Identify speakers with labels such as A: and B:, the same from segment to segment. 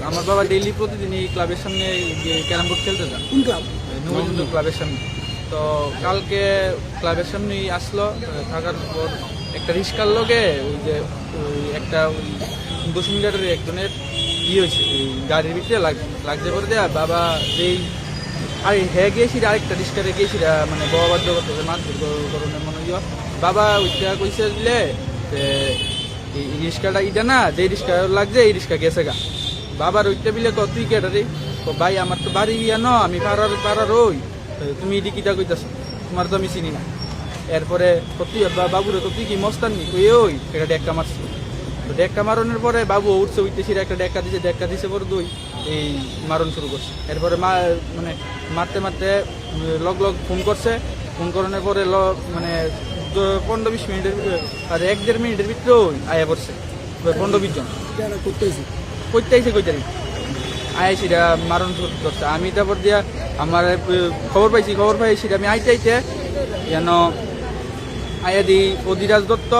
A: আমরা বাবা ডেইলি প্রতিদিন এই ক্লাবের সামনে ক্যারাম বোর্ড খেলতে যান।
B: কোন ক্লাব
A: নবজুদ্দ ক্লাবের সামনে। তো কালকে ক্লাবের সামনেই আসলো থাকার পর একটা রিস্কার লগে ওই যে ওই একটা ওই দশ মিটারের একজনের ইয়ে হয়েছে গাড়ির ভিতরে লাগ- লাগছে পরে দেয়া বাবা যেই আর হ্যাঁ গিয়েছিল আরেকটা রিস্কারে গিয়েছিল মানে বাবা বাধ্য করতেছে মারধর করণের মনে হয়। বাবা ওইটা কইছে দিলে যে এই রিস্কাটা ইটা না যে রিস্কা লাগছে এই রিস্কা গেছে গা। বাবার ওইটা বিলে কত তুই কেটা রে? তো ভাই, আমার তো বাড়ি ইয়া ন, আমি পাড়ার পাড়ার ওই। তুমি ইডি কিটা কইতাছ? তোমার তো আমি চিনি না। এরপরে তো তুই বা- বাবুরে তো তুই কি মস্তান নি? কই, ওই এটা ডেক্কা মারছি। তো ডেক্কা মারনের পরে বাবু উঠছে উঠতেছি একটা ডেক্কা দিছে ডেক্কা দিছে পরে দুই, এই মারণ শুরু করছে। এরপরে মা মানে মারতে মারতে লগ লগ ফোন করছে। ফোন করানোর পরে ল মানে পনেরো বিশ মিনিটের আর এক দেড় মিনিটের ভিতরে ওই আয়া পড়ছে। পনেরো বিশ জন।
B: যারা করতেছি?
A: কইতে আয় সেটা মারণ করছে আমি তারপর দিয়া আমার খবর পাইছি খবর পাই সেটা আমি আইতে আইতে যেন আয়া দি অধিরাজ দত্ত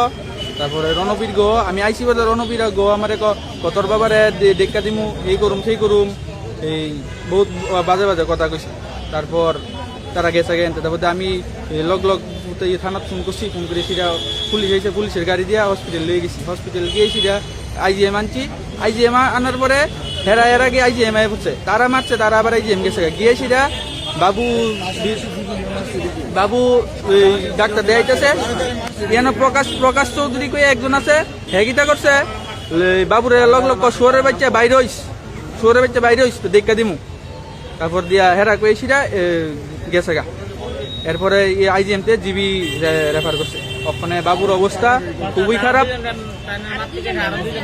A: তারপরে রণবীর গো আমি আইসি বলে রণবীর গো আমার কতর বাবারে দেখা দিমু এই করুম সেই করুম। এই বহুত বাজে বাজে কথা কইছে। তারপর তারা গেছে গেন তারপর আমি লগ লগ থানাত ফোন করছি ফোন করে সেটা পুলিশ এসে পুলিশের গাড়ি দিয়া হসপিটাল লিয়ে গেছি। হসপিটাল গিয়ে সেটা আইজিএম আনছি। আইজিএম আনার পরে হেরা এর আগে আইজিএম আয় পড়ছে তারা মারছে তারা আবার আইজিএম গেছে গিয়ে সেটা বাবু বাবু ডাক্তার দেখাইতেছে। যেন প্রকাশ প্রকাশ চৌধুরী কই একজন আছে হেগিটা করছে বাবুরে লগ লগ কয়, শুয়োরের বাচ্চা বাইরে হইস শুয়োরের বাচ্চা বাইরে হইস তো দেখা দিমু। তারপর দিয়া হেরা সেটা এ, গেছে গা। এরপরে আইজিএম তে জিবি রেফার করছে। ওখানে বাবুর অবস্থা খুবই খারাপ।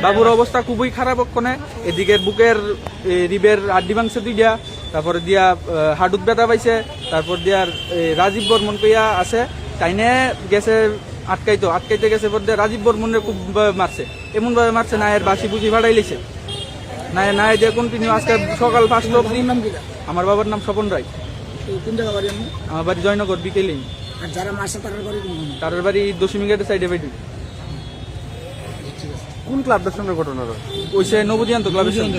A: বাবুর অবস্থা খুবই খারাপ ওখানে এদিকে বুকের রিবের আড্ডি ভাঙছে দিয়া তারপরে দিয়া হাডুত ব্যথা পাইছে। তারপর দিয়া রাজীব বর্মন কইয়া আছে। তাইনে গেছে আটকাইতো। আটকাইতে গেছে পর দিয়া রাজীব বর্মনের খুব মারছে। এমন ভাবে মারছে না এর বাসি বুঝি ভাড়াই লিছে। না না দিয়ে কন্টিনিউ আজকে সকাল পাঁচটা অব্দি আমার বাবার নাম স্বপন রায়।
B: কোন জায়গা বাড়ি আপনি?
A: আমার বাড়ি জয়নগর বিকেলেই
B: আর যারা মারছে তারা বাড়ি কোন
A: তার বাড়ি দশমী গেটের সাইডে বাড়ি।
C: কোন ক্লাবটার সঙ্গে ঘটনা
A: ওইসে নবদিয়ান্ত ক্লাবের সামনে